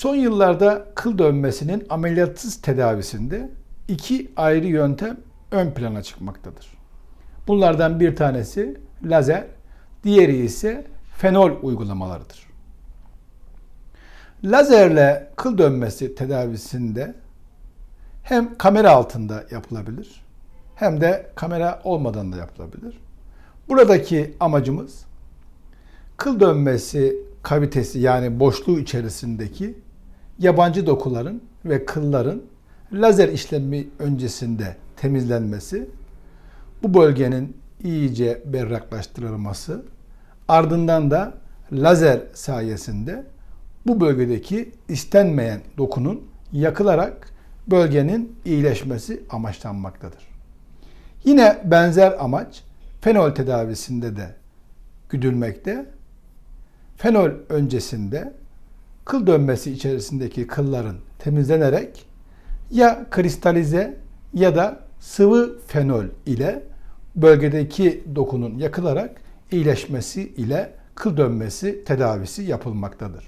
Son yıllarda kıl dönmesinin ameliyatsız tedavisinde iki ayrı yöntem ön plana çıkmaktadır. Bunlardan bir tanesi lazer, diğeri ise fenol uygulamalarıdır. Lazerle kıl dönmesi tedavisinde hem kamera altında yapılabilir hem de kamera olmadan da yapılabilir. Buradaki amacımız kıl dönmesi kavitesi yani boşluğu içerisindeki yabancı dokuların ve kılların lazer işlemi öncesinde temizlenmesi, bu bölgenin iyice berraklaştırılması, ardından da lazer sayesinde bu bölgedeki istenmeyen dokunun yakılarak bölgenin iyileşmesi amaçlanmaktadır. Yine benzer amaç fenol tedavisinde de güdülmekte. Fenol öncesinde kıl dönmesi içerisindeki kılların temizlenerek ya kristalize ya da sıvı fenol ile bölgedeki dokunun yakılarak iyileşmesi ile kıl dönmesi tedavisi yapılmaktadır.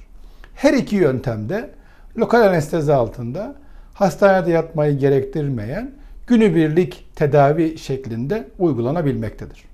Her iki yöntemde lokal anestezi altında hastanede yatmayı gerektirmeyen günübirlik tedavi şeklinde uygulanabilmektedir.